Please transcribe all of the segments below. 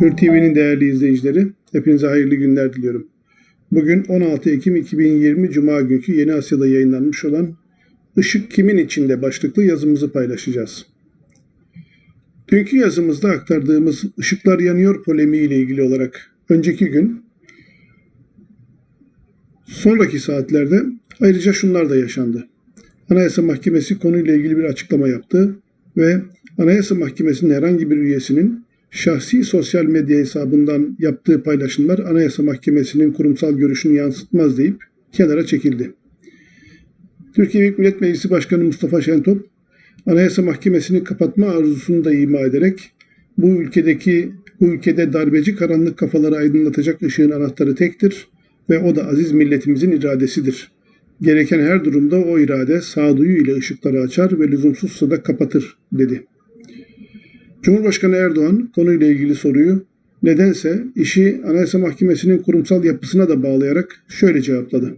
Hür TV'nin değerli izleyicileri, hepinize hayırlı günler diliyorum. Bugün 16 Ekim 2020 Cuma günkü Yeni Asya'da yayınlanmış olan Işık Kimin İçinde başlıklı yazımızı paylaşacağız. Dünkü yazımızda aktardığımız ışıklar yanıyor polemiği ile ilgili olarak önceki gün sonraki saatlerde ayrıca şunlar da yaşandı. Anayasa Mahkemesi konuyla ilgili bir açıklama yaptı ve Anayasa Mahkemesi'nin herhangi bir üyesinin şahsi sosyal medya hesabından yaptığı paylaşımlar Anayasa Mahkemesi'nin kurumsal görüşünü yansıtmaz deyip kenara çekildi. Türkiye Büyük Millet Meclisi Başkanı Mustafa Şentop, Anayasa Mahkemesi'ni kapatma arzusunu da ima ederek bu ülkedeki bu ülkede darbeci karanlık kafaları aydınlatacak ışığın anahtarı tektir ve o da aziz milletimizin iradesidir. Gereken her durumda o irade sağduyu ile ışıkları açar ve lüzumsuzsa da kapatır dedi. Cumhurbaşkanı Erdoğan konuyla ilgili soruyu nedense işi Anayasa Mahkemesi'nin kurumsal yapısına da bağlayarak şöyle cevapladı.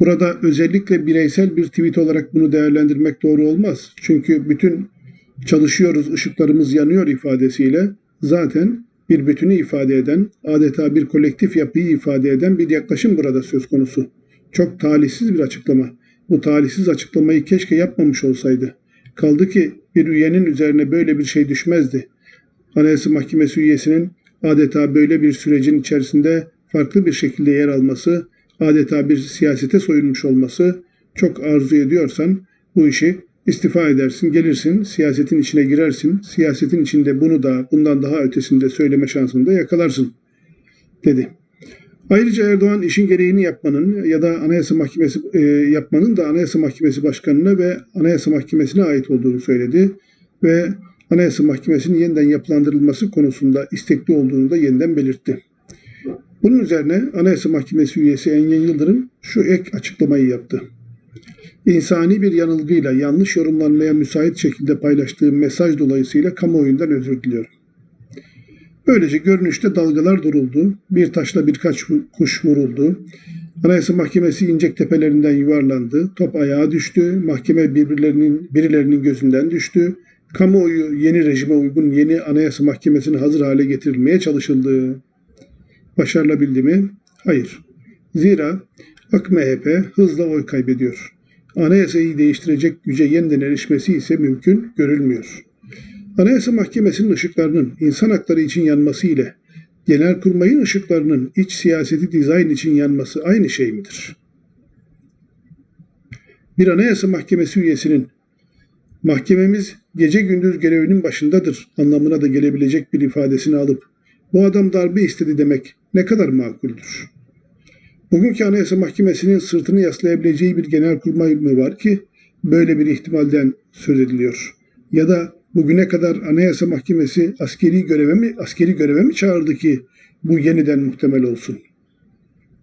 Burada özellikle bireysel bir tweet olarak bunu değerlendirmek doğru olmaz. Çünkü bütün çalışıyoruz, ışıklarımız yanıyor ifadesiyle zaten bir bütünü ifade eden, adeta bir kolektif yapıyı ifade eden bir yaklaşım burada söz konusu. Çok talihsiz bir açıklama. Bu talihsiz açıklamayı keşke yapmamış olsaydı. Kaldı ki bir üyenin üzerine böyle bir şey düşmezdi. Anayasa Mahkemesi üyesinin adeta böyle bir sürecin içerisinde farklı bir şekilde yer alması, adeta bir siyasete soyulmuş olması çok arzu ediyorsan bu işi istifa edersin, gelirsin, siyasetin içine girersin, siyasetin içinde bunu da bundan daha ötesinde söyleme şansını da yakalarsın dedi. Ayrıca Erdoğan işin gereğini yapmanın ya da Anayasa Mahkemesi e, yapmanın da Anayasa Mahkemesi Başkanı'na ve Anayasa Mahkemesi'ne ait olduğunu söyledi ve Anayasa Mahkemesi'nin yeniden yapılandırılması konusunda istekli olduğunu da yeniden belirtti. Bunun üzerine Anayasa Mahkemesi üyesi Engin Yıldırım şu ek açıklamayı yaptı. İnsani bir yanılgıyla yanlış yorumlanmaya müsait şekilde paylaştığım mesaj dolayısıyla kamuoyundan özür diliyorum. Böylece görünüşte dalgalar duruldu, bir taşla birkaç kuş vuruldu. Anayasa Mahkemesi incek tepelerinden yuvarlandı, top ayağa düştü, mahkeme birbirlerinin birilerinin gözünden düştü. Kamuoyu yeni rejime uygun yeni Anayasa Mahkemesi'ne hazır hale getirilmeye çalışıldı. Başarılabildi mi? Hayır. Zira AK MHP hızla oy kaybediyor. Anayasayı değiştirecek güce yeniden erişmesi ise mümkün görülmüyor. Anayasa Mahkemesi'nin ışıklarının insan hakları için yanması ile Genelkurmay'ın ışıklarının iç siyaseti dizayn için yanması aynı şey midir? Bir Anayasa Mahkemesi üyesinin mahkememiz gece gündüz görevinin başındadır anlamına da gelebilecek bir ifadesini alıp bu adam darbe istedi demek ne kadar makuldür? Bugünkü Anayasa Mahkemesi'nin sırtını yaslayabileceği bir genelkurmay mı var ki böyle bir ihtimalden söz ediliyor? Ya da bugüne kadar Anayasa Mahkemesi askeri göreve mi askeri göreve mi çağırdı ki bu yeniden muhtemel olsun?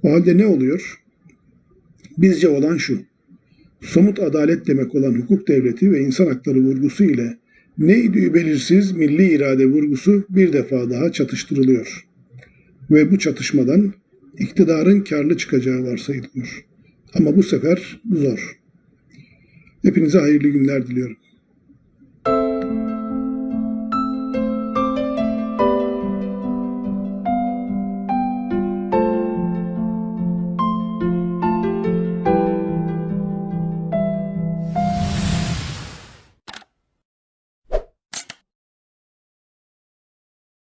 O halde ne oluyor? Bizce olan şu. Somut adalet demek olan hukuk devleti ve insan hakları vurgusu ile neydi belirsiz milli irade vurgusu bir defa daha çatıştırılıyor. Ve bu çatışmadan iktidarın karlı çıkacağı varsayılıyor. Ama bu sefer zor. Hepinize hayırlı günler diliyorum.